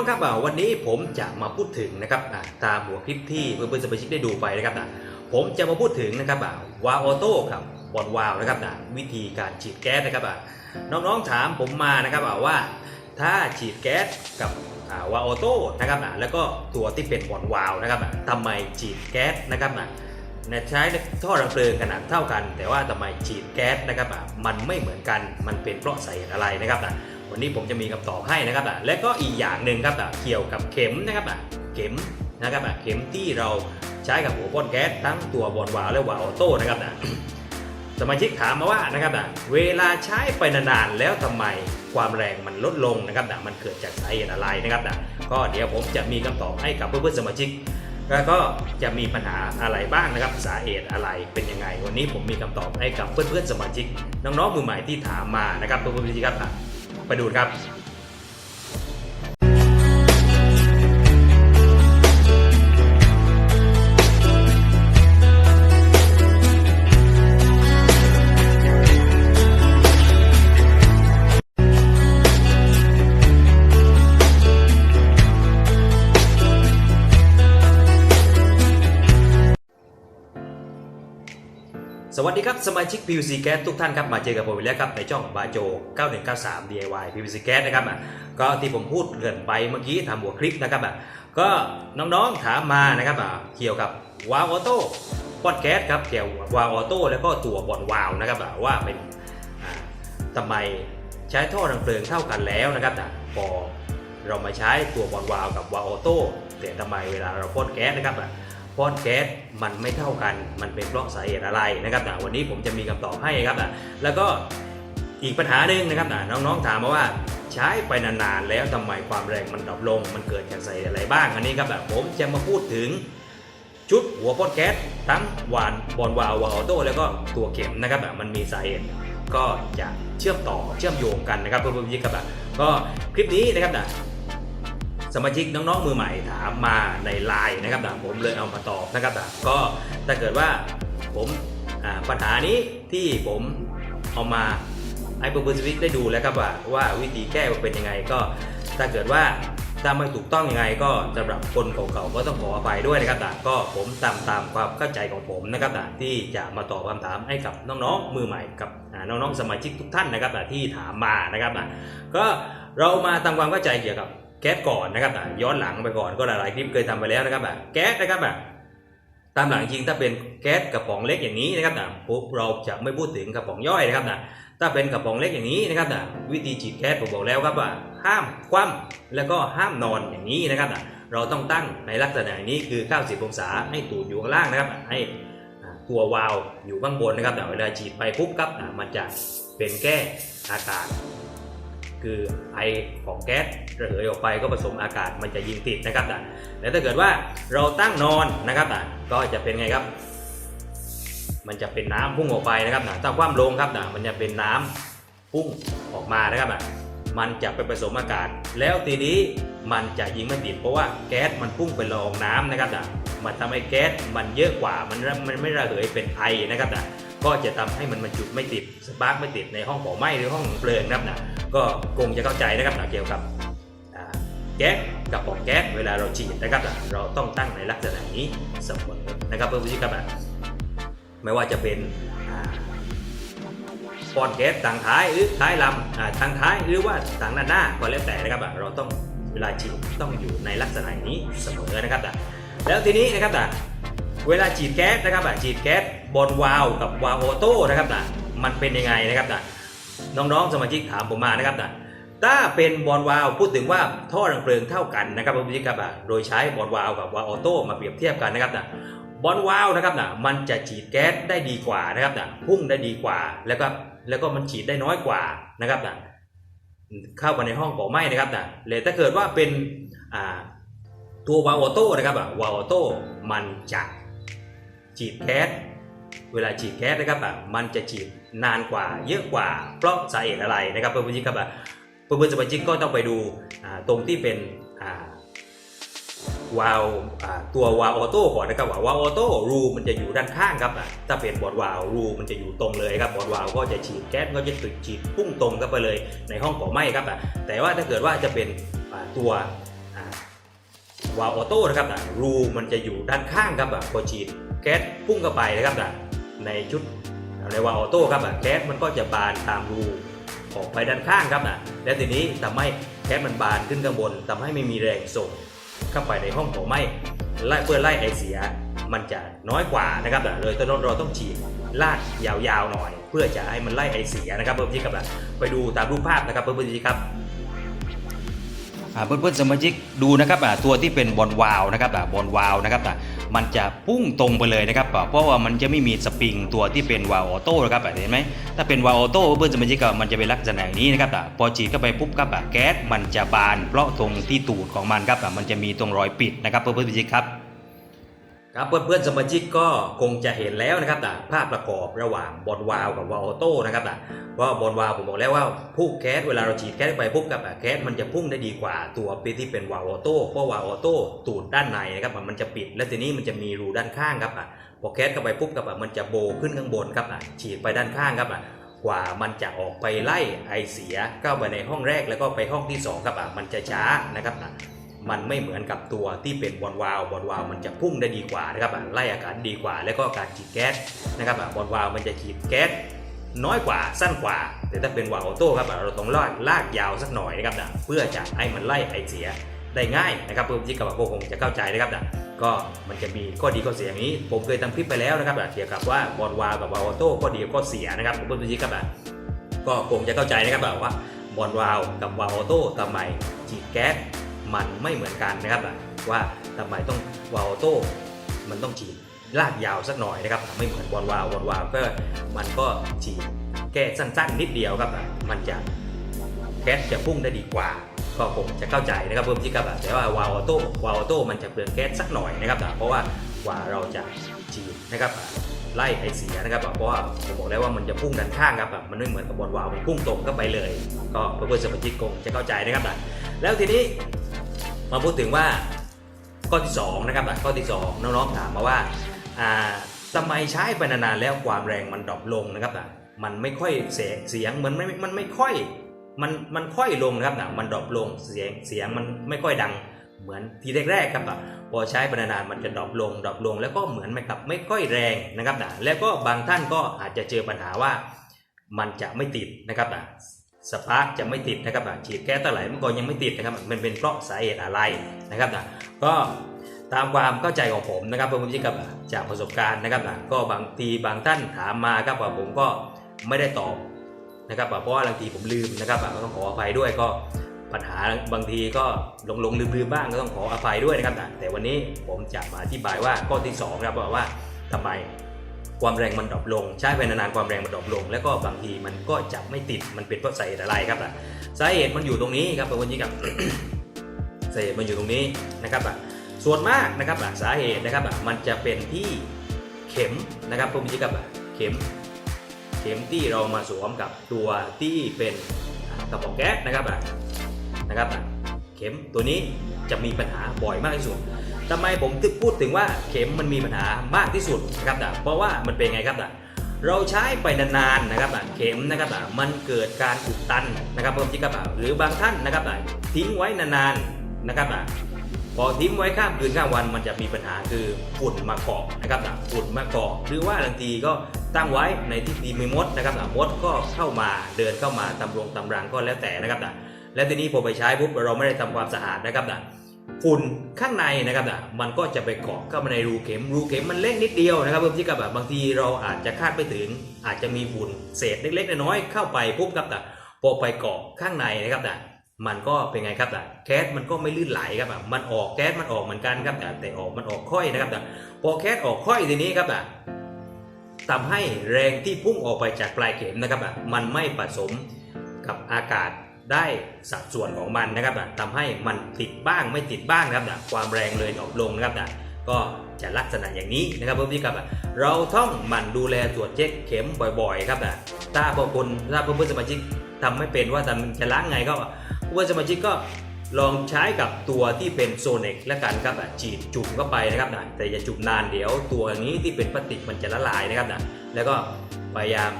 น้องครับอ่าวันนี้ผมจะมาพูดถึงนะครับอ่าตามหัวคลิปที่เพื่อนๆสมาชิกได้ดูไปนะครับอ่าผมจะมาพูดถึงนะครับอ่าวาออโต้กับบอลวาล์วนะครับอ่าวิธีการฉีดแก๊สนะครับอ่าน้องๆถามผมมานะครับอ่าว่าถ้าฉีดแก๊สกับอ่าวาล์วออโต้นะครับอ่าแล้วก็ตัวที่เป็นบอลวาล์วนะครับอ่าทำไมฉีดแก๊สนะครับอ่าเนี่ยใช้ท่อรังเพลิงขนาดเท่ากัน แต่ว่าทำไมฉีดแก๊สนะครับอะมันไม่เหมือนกันมันเป็นเพราะสาเหตุอะไรนะครับอะ วันนี้ผมจะมีคำตอบให้นะครับอะและก็อีกอย่างหนึ่งครับอะเกี่ยวกับเข็มนะครับอะเข็มนะครับอะเข็มที่เราใช้กับหัวพ่นแก๊สทั้งตัวบอลวาล์วและวาล์วออโต้นะครับอะสมาชิกถามมาว่านะครับอะเวลาใช้ไปนานๆแล้วทำไมความแรงมันลดลงนะครับอะมันเกิดจากสาเหตุอะไรนะครับอะก็เดี๋ยวผมจะมีคำตอบให้กับเพื่อนๆสมาชิกแล้วก็จะมีปัญหาอะไรบ้างนะครับสาเหตุอะไรเป็นยังไง วันนี้ผมมีคำตอบให้กับเพื่อนๆสมาชิกน้องๆมือใหม่ที่ถามมานะครับเพื่อนๆสมาชิกครับอะ ไปดูครับ สมาชิก PVC Gas ทุกท่านครับมาเจอกับผมอีกแล้วครับในช่องบาโจ 9193 DIY PVC Gas นะครับอะก็ที่ผมพูดเกริ่นไปเมื่อกี้ทำหัวคลิปนะครับอะก็น้องๆถามมานะครับอะเกี่ยวกับวาล์วออโต้ปอดแก๊สครับเกี่ยวกับวาล์วออโต้แล้วก็ตัวบอลวาล์วนะครับอะว่าเป็นทำไมใช้ท่อรังเพลิงเท่ากันแล้วนะครับอะพอเรามาใช้ตัวบอลวาล์วกับวาล์วออโต้แต่ทำไมเวลาเราพ่นแก๊สนะครับอะ ป้อนแก๊สมันไม่เท่ากัน มันเป็นเพราะสาเหตุอะไรนะครับนะวันนี้ผมจะมีคำตอบให้ครับนะแล้วก็อีกปัญหาหนึ่งนะครับนะน้องๆถามมาว่าใช้ไปนานๆแล้วทำไมความแรงมันดรอปลง มันเกิดจากสาเหตุอะไรบ้างอันนี้ครับนะผมจะมาพูดถึงชุดหัวป้อนแก๊สทั้งวานบอลวาววาล์วออโต้แล้วก็ตัวเข็มนะครับนะมันมีสาเหตุก็จะเชื่อมต่อเชื่อมโยงกันนะครับเพื่อนๆครับนะก็คลิปนี้นะครับนะ สมาชิกน้องๆมือใหม่ถามมาในไลน์นะครับนะผมเลยเอามาตอบนะครับนะก็ถ้าเกิดว่าผมปัญหานี้ที่ผมเอามาให้เพื่อนๆสวิตได้ดูแล้วครับว่าว่าวิธีแก้เป็นยังไงก็ถ้าเกิดว่าถ้าไม่ถูกต้องยังไงก็สำหรับคนเก่าๆก็ต้องขออภัยด้วยนะครับนะก็ผมตามตามความเข้าใจของผมนะครับนะที่จะมาตอบคำถามให้กับน้องๆมือใหม่กับน้องๆสมาชิกทุกท่านนะครับนะที่ถามมานะครับนะก็เรามาทำความเข้าใจเกี่ยวกับ แก๊สก่อนนะครับย้อนหลังไปก่อนก็หลายๆคลิปเคยทำไปแล้วนะครับอะแก๊สนะครับอะตามหลังจริงถ้าเป็นแก๊สกระป๋องเล็กอย่างนี้นะครับนะปุ๊บเราจะไม่พูดถึงกระป๋องย่อยนะครับนะถ้าเป็นกระป๋องเล็กอย่างนี้นะครับนะวิธีฉีดแก๊สผมบอกแล้วครับว่าห้ามคว่ำแล้วก็ห้ามนอนอย่างนี้นะครับนะเราต้องตั้งในลักษณะนี้คือ 90 องศาให้ตูดอยู่ข้างล่างนะครับให้ตัววาล์วอยู่ข้างบนนะครับแต่เวลาฉีดไปปุ๊บครับมันจะเป็นแก้อากาศ คือไอของแก๊สระเหยออกไปก็ผสมอากาศมันจะยิงติดนะครับนะแต่ถ้าเกิดว่าเราตั้งนอนนะครับนะก็จะเป็นไงครับ มันจะเป็นน้ำพุ่งออกไปนะครับนะถ้าคว่ำลงครับนะมันจะเป็นน้ำพุ่งออกมานะครับนะมันจะไปผสมอากาศ แล้วทีนี้มันจะยิงไม่ติดเพราะว่าแก๊สมันพุ่งไปละอองน้ำนะครับนะมันทำให้แก๊สมันเยอะกว่ามันมันไม่ระเหยเป็นไอนะครับนะ ก็จะทำให้มันมันจุดไม่ติดสปาร์กไม่ติดในห้องเผาไหม้หรือห้องเพลิงนะครับนะก็คงจะเข้าใจนะครับนะเกี่ยวกับแก๊สกับปองแก๊สเวลาเราฉีดนะครับนะเราต้องตั้งในลักษณะนี้เสมอนะครับเพื่อนผู้ชมครับนะไม่ว่าจะเป็นปอนแก๊สทางท้ายหรือท้ายลำอ่างท้ายหรือว่าทางด้าหน้าก็แล้วแต่นะครับเราต้องเวลาฉีดต้องอยู่ในลักษณะนี้เสมอนะครับนะแล้วทีนี้นะครับนะ เวลาฉีดแก๊สนะครับนะฉีดแก๊สบนวาล์วกับวาล์วออโต้นะครับนะมันเป็นยังไงนะครับนะน้องๆสมาชิกถามผมมานะครับนะถ้าเป็นบอลวาล์วพูดถึงว่าท่อรังเพลิงเท่ากันนะครับสมาชิกครับอะโดยใช้บอลวาล์วกับวาล์วออโต้มาเปรียบเทียบกันนะครับนะบอลวาล์วนะครับนะมันจะฉีดแก๊สได้ดีกว่านะครับนะพุ่งได้ดีกว่าแล้วก็แล้วก็มันฉีดได้น้อยกว่านะครับนะเข้าไปในห้องเผาไหม้นะครับนะเลยถ้าเกิดว่าเป็นตัววาล์วออโต้นะครับอะวาล์วออโต้มันจะ ฉีดแก๊สเวลาฉีดแก๊สนะครับอะมันจะฉีดนานกว่าเยอะกว่า เพราะสาเหตุอะไรนะครับเพื่อนๆครับอะเพื่อนๆสมาชิกก็ต้องไปดูตรงที่เป็นวาล์วตัววาล์วออโต้ก่อนนะครับว่าวาล์วออโต้รูมันจะอยู่ด้านข้างครับถ้าเป็นบอร์ดวาล์วรูมันจะอยู่ตรงเลยครับบอร์ดวาล์วก็จะฉีดแก๊สก็จะติดฉีดพุ่งตรงเข้าไปเลยในห้องเผาไหม้ครับแต่ว่าถ้าเกิดว่าจะเป็นตัววาล์วออโต้นะครับรูมันจะอยู่ด้านข้างครับพอฉีด แก๊สพุ่งเข้าไปนะครับนะในชุดในวาล์วออโต้ครับอะแก๊สมันก็จะบานตามรูออกไปด้านข้างครับนะและทีนี้ทำให้แก๊สมันบานขึ้นข้างบนทำให้ไม่มีแรงส่งเข้าไปในห้องเผาไหม้ไล่เพื่อไล่ไอเสียมันจะน้อยกว่านะครับนะเลยตอนนั้นเราต้องฉีดลากยาวๆหน่อย เพื่อจะให้มันไล่ไอเสียนะครับเพื่อนๆครับนะไปดูตามรูปภาพนะครับเพื่อนๆครับ เพื่อนๆสมาชิกดูนะครับอ่าตัวที่เป็นบอลวาลนะครับบอลวาลนะครับอ่ามันจะพุ่งตรงไปเลยนะครับเพราะว่ามันจะไม่มีสปริงตัวที่เป็นวาวออโต้นะครับเห็นไหมถ้าเป็นวาวออโต้เพื่อนๆสมาชิกมันจะเป็นลักษณะอย่างนี้นะครับอ่าพอฉีดเข้าไปปุ๊บครับอ่าแก๊สมันจะบาน เพราะตรงที่ตูดของมันครับอ่ามันจะมีตรงรอยปิดนะครับเพื่อนๆสมาชิกครับ ครับเพื่อนๆสมาชิกก็คงจะเห็นแล้วนะครับนะภาพประกอบระหว่างบอลวาลกับวาออโต้นะครับนะว่าบอลวาล์วผมบอกแล้วว่าพุ่งแก๊สเวลาเราฉีดแก๊สไปปุ๊บกับแก๊สมันจะพุ่งได้ดีกว่าตัวปีที่เป็นวาออโต้เพราะวาออโต้ตูดด้านในนะครับมันจะปิด และทีนี้มันจะมีรูด้านข้างครับพอแก๊สเข้าไปปุ๊บกับมันจะโบขึ้นข้างบนครับฉีดไปด้านข้างครับกว่ามันจะออกไปไล่ไอเสียเข้าไปในห้องแรกแล้วก็ไปห้องที่สองครับมันจะช้านะครับ มันไม่เหมือนกับตัวที่เป็นบอลวาลบอลวาลมันจะพุ่งได้ดีกว่านะครับอะไล่อากาศดีกว่า แล้วก็การฉีดแก๊สนะครับอะบอลวาลมันจะฉีดแก๊สน้อยกว่าสั้นกว่า แต่ถ้าเป็นวาวออโต้ครับเราต้องลากลากยาวสักหน่อยนะครับนะเพื่อจะให้มันไล่ไอเสียได้ง่ายนะครับเพื่อนที่กับโกคงจะเข้าใจนะครับนะก็มันจะมีข้อดีข้อเสียอย่างนี้ ผมเคยทำคลิปไปแล้วนะครับอะเกี่ยวกับว่าบอลวาลกับวาวออโต้ข้อดีข้อเสียนะครับเพื่อนที่ครับะก็คงจะเข้าใจนะครับว่าบอลวาลกับวาวออโต้ทำไมฉีดแก๊ส มันไม่เหมือนกันนะครับว่าทำไมต้องวาโต้มันต้องฉีดลากยาวสักหน่อยนะครับไม่เหมือนบอลวาวบอลวาวก็มันก็ฉีดแค่สั้นๆนิดเดียวครับมันจะแก๊สจะพุ่งได้ดีกว่าก็คงจะเข้าใจนะครับเพิ่มที่ครับแต่ว่าวาโต้วาโต้มันจะเปลืองแก๊สสักหน่อยนะครับเพราะว่ากว่าเราจะฉีดนะครับไล่ไอเสียนะครับเพราะว่าผมบอกแล้วว่ามันจะพุ่งด้านข้างครับมันไม่เหมือนกับบอลวาวมันพุ่งตรงเข้าไปเลย ก็เพื่อนสมาชิกคงจะเข้าใจนะครับแล้วทีนี้ มาพูดถึงว่าข้อที่2นะครับข้อที่ 2 น้องๆถามมาว่าทำไมใช้ไปนานๆแล้วความแรงมันดรอปลงนะครับอะมันไม่ค่อยเสียงเสียงมันไม่มันไม่ค่อยมันมันค่อยลงนะครับนะมันดรอปลงเสียงเสียงมันไม่ค่อยดังเหมือนทีแรกๆครับอะพอใช้ไปนานๆมันจะดรอปลงดรอปลง แล้วก็เหมือนไม่ครับไม่ค่อยแรงนะครับนะแล้วก็บางท่านก็อาจจะเจอปัญหาว่า มันจะไม่ติดนะครับนะ สปาร์กจะไม่ติดนะครับอะฉีดแก๊สเท่าไหร่มันก็ยังไม่ติดนะครับมันเป็นเพราะสาเหตุอะไรนะครับนะก็ตามความเข้าใจของผมนะครับเพื่อนๆกับจากประสบการณ์นะครับนะก็บางทีบางท่านถามมาครับว่าผมก็ไม่ได้ตอบนะครับเพราะว่าบางทีผมลืมนะครับก็ต้องขออภัยด้วยก็ปัญหาบางทีก็หลงหลงลืมลืมๆบ้างก็ต้องขออภัยด้วยนะครับนะแต่วันนี้ผมจะมาอธิบายว่าข้อที่สองครับว่าทำไม ความแรงมันดรอปลง ใช้ไปนานๆความแรงมันดรอปลง แล้วก็บางทีมันก็จะไม่ติดมันเป็นเพราะสาเหตุอะไรครับอะสาเหตุมันอยู่ตรงนี้ครับเพื่อนๆครับสาเหตุมันอยู่ตรงนี้นะครับอะส่วนมากนะครับอะสาเหตุนะครับอะมันจะเป็นที่เข็มนะครับเพื่อนๆครับอะเข็ม เข็มที่เรามาสวมกับตัวที่เป็นกระป๋องแก๊สนะครับอะนะครับอะเข็มตัวนี้จะมีปัญหาบ่อยมากที่สุด ทำไมผมถึงพูดถึงว่าเข็มมันมีปัญหามากที่สุดนะครับนะเพราะว่ามันเป็นไงครับนะเราใช้ไปนานๆนะครับนะเข็มนะครับนะมันเกิดการอุดตันนะครับเพิ่มที่ครับนะหรือบางท่านนะครับนะทิ้งไว้นานๆนะครับนะพอทิ้งไว้ข้ามคืนข้ามวันมันจะมีปัญหาคือฝุ่นมาเกาะนะครับนะฝุ่นมาเกาะหรือว่าบางทีก็ตั้งไว้ในที่ดีมีมดนะครับนะมดก็เข้ามาเดินเข้ามาตำรงตำรังก็แล้วแต่นะครับนะแล้วทีนี้พอไปใช้ปุ๊บเราไม่ได้ทำความสะอาดนะครับนะ ฝุ่นข้างในนะครับนะมันก็จะไปเกาะเข้ามาในรูเข็ม รูเข็มมันเล็กนิดเดียวนะครับเพิ่มที่กับแบบบางทีเราอาจจะคาดไม่ถึง อาจจะมีฝุ่นเศษเล็กๆน้อยๆเข้าไปปุ๊บครับนะพอไปเกาะข้างในนะครับนะมันก็เป็นไงครับนะแก๊สมันก็ไม่ลื่นไหลครับนะมันออกแก๊สมันออกเหมือนกันครับนะแต่ออกมันออกค่อยนะครับนะพอแก๊สออกค่อยทีนี้ครับนะทำให้แรงที่พุ่งออกไปจากปลายเข็มนะครับนะมันไม่ผสมกับอากาศ ได้สัดส่วนของมันนะครับนะทำให้มันติดบ้างไม่ติดบ้างนะครับนะความแรงเลยดรอปลงนะครับนะก็จะลักษณะอย่างนี้นะครับเพื่อนพี่ครับเราต้องหมั่นดูแลตรวจเช็คเข็มบ่อย ๆ ครับนะถ้าบางคนถ้าเพื่อนๆสมาชิกทำไม่เป็นว่าทำจะล้างไงก็เพื่อนสมาชิกก็ลองใช้กับตัวที่เป็นโซเน็กและกันครับนะฉีดจุ่มเข้าไปนะครับนะแต่อย่าจุ่มนานเดี๋ยวตัวนี้ที่เป็นพลาสติกมันจะละลายนะครับนะแล้วก็พยายาม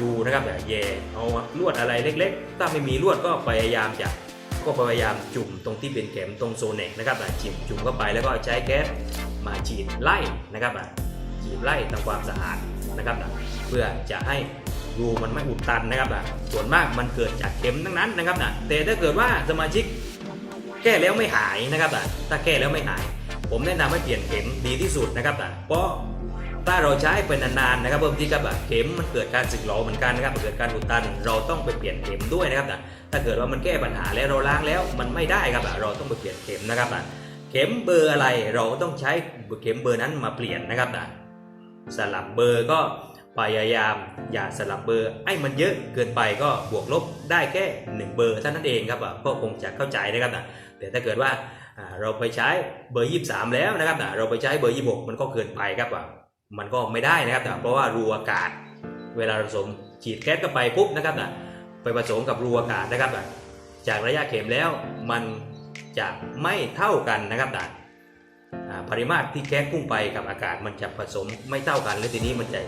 ดูนะครับอย่าแย่เอาลวดอะไรเล็ก ๆ ถ้าไม่มีลวดก็พยายามจะก็พยายามจุ่มตรงที่เป็นเข็มตรงโซเนกนะครับอะจิ้มจุ่มเข้าไปแล้วก็ใช้แก๊สมาฉีดไล่นะครับอะฉีดไล่ทำความสะอาดนะครับอะเพื่อจะให้รูมันไม่อุดตันนะครับอะส่วนมากมันเกิดจากเข็มทั้งนั้นนะครับอะแต่ถ้าเกิดว่าสมาชิกแก้แล้วไม่หายนะครับอะถ้าแก้แล้วไม่หาย ผมแนะนำให้เปลี่ยนเข็มดีที่สุดนะครับอะเพราะ ถ้าเราใช้ไปนานๆนะครับบางทีครับแบบเข็มมันเกิดการสึกหรอเหมือนกันนะครับเกิดการอุดตัน เราต้องไปเปลี่ยนเข็มด้วยนะครับนะถ้าเกิดว่ามันแก้ปัญหาแล้วเราล้างแล้วมันไม่ได้ครับเราต้องไปเปลี่ยนเข็มนะครับนะเข็มเบอร์อะไรเราต้องใช้เข็มเบอร์นั้นมาเปลี่ยนนะครับนะสลับเบอร์ก็พยายามอย่าสลับเบอร์ไอ้มันเยอะเกินไปก็บวกลบได้แค่หนึ่งเบอร์เท่านั้นเองครับก็คงจะเข้าใจนะครับนะแต่ถ้าเกิดว่าเราไปใช้เบอร์ 23 แล้วนะครับนะเราไปใช้เบอร์ 26 มันก็เกินไปครับ มันก็ไม่ได้นะครับแต่เพราะว่ารูอากาศ เวลาผสมฉีดแก๊สเข้าไปปุ๊บนะครับนะไปผสมกับรูอากาศนะครับนะจากระยะเข็มแล้วมันจะไม่เท่ากันนะครับนะอ่ปริมาตรที่แก๊สพุ่งไปกับอากาศมันจะผสมไม่เท่ากัน และทีนี้มันจะ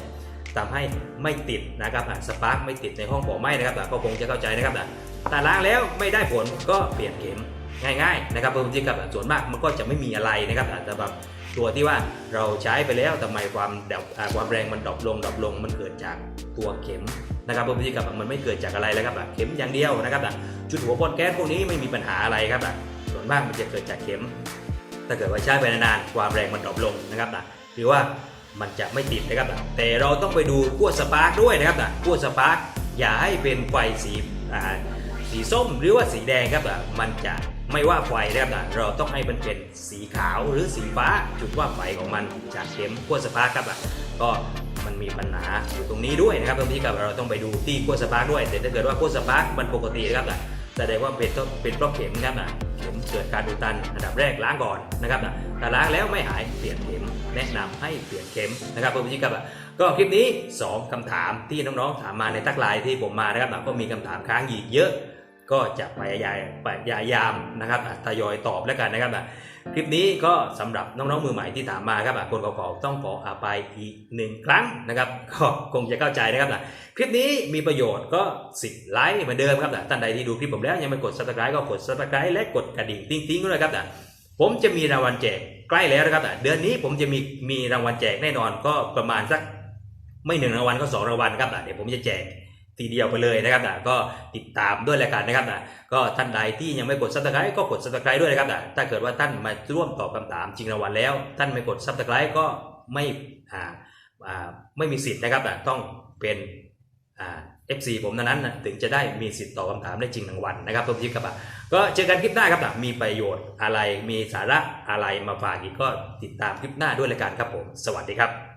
ทำให้ไม่ติดนะครับอ่สปาร์กไม่ติดในห้องเผาไหม้นะครับนะก็คงจะเข้าใจนะครับนะแต่ล้างแล้วไม่ได้ผลก็เปลี่ยนเข็ม ง่ายๆนะครับบางทีกับส่วนมากมันก็จะไม่มีอะไรนะครับแต่แบบตัวที่ว่าเราใช้ไปแล้วทำไมความดับความแรงมันดรอปลงดรอปลงมันเกิดจากตัวเข็มนะครับบางทีกับมันไม่เกิดจากอะไรแล้วครับเข็มอย่างเดียวนะครับจุดหัวพ่นแก๊สพวกนี้ไม่มีปัญหาอะไรครับส่วนมากมันจะเกิดจากเข็ม ถ้าเกิดว่าใช้ไปนานๆความแรงมันดรอปลงนะครับหรือว่ามันจะไม่ติดนะครับแต่เราต้องไปดูขั้วสปาร์กด้วยนะครับขั้วสปาร์กอย่าให้เป็นไฟสีอ่า สีส้มหรือว่าสีแดงครับอะมันจะไม่ว่าไฟนะครับอะเราต้องให้มันเป็นสีขาวหรือสีฟ้าจุดว่าไฟของมันจากเข็มขั้วสปาร์คครับอะก็มันมีปัญหาอยู่ตรงนี้ด้วยนะครับตรงนี้กับเราต้องไปดูที่ขั้วสปาร์คด้วยแต่ถ้าเกิดว่าขั้วสปาร์คมันปกตินะครับอะแสดงว่าเป็นต้องเป็นเพราะเข็มครับอะเข็มเกิดการอุดตันอันดับแรกล้างก่อนนะครับอะถ้าล้างแล้วไม่หายเปลี่ยนเข็มแนะนำให้เปลี่ยนเข็มนะครับเพื่อนๆครับก็คลิปนี้ 2คำถามที่น้องๆถามมาในทักไลน์ที่ผมมานะครับก็มีคำถามค้างอีกเยอะ ก็จะพยายามพยายามนะครับอะทยอยตอบแล้วกันนะครับอะคลิปนี้ก็สำหรับน้องๆมือใหม่ที่ถามมาครับอะคนเก่าๆต้องขออภัยอีกหนึ่งครั้งนะครับก็คงจะเข้าใจนะครับอะคลิปนี้มีประโยชน์ก็10ไลค์เหมือนเดิมครับอะท่านใดที่ดูคลิปผมแล้วยังไม่กด subscribe ก็กด subscribe และกดกระดิ่งติ๊งๆด้วยครับอะผมจะมีรางวัลแจกใกล้แล้วนะครับอะเดือนนี้ผมจะมีมีรางวัลแจกแน่นอนก็ประมาณสักไม่หนึ่งรางวัลก็สองรางวัลครับอะเดี๋ยวผมจะแจก ทีเดียวไปเลยนะครับอะก็ติดตามด้วยแล้วกันนะครับอะก็ท่านใดที่ยังไม่กด subscribe ก็กด subscribe ด้วยนะครับอะถ้าเกิดว่าท่านมาร่วมตอบคำถามจริงรางวัลแล้ว ท่านไม่กด subscribe ก็ไม่อ่าอ่าไม่มีสิทธิ์นะครับอะต้องเป็นอ่า FC ผมเท่านั้นนะถึงจะได้มีสิทธิ์ตอบคำถามได้จริงรางวัลนะครับทุกทีครับก็เจอกันคลิปหน้าครับอะมีประโยชน์อะไรมีสาระอะไรมาฝากอีกก็ติดตามคลิปหน้าด้วยแล้วกันครับผมสวัสดีครับ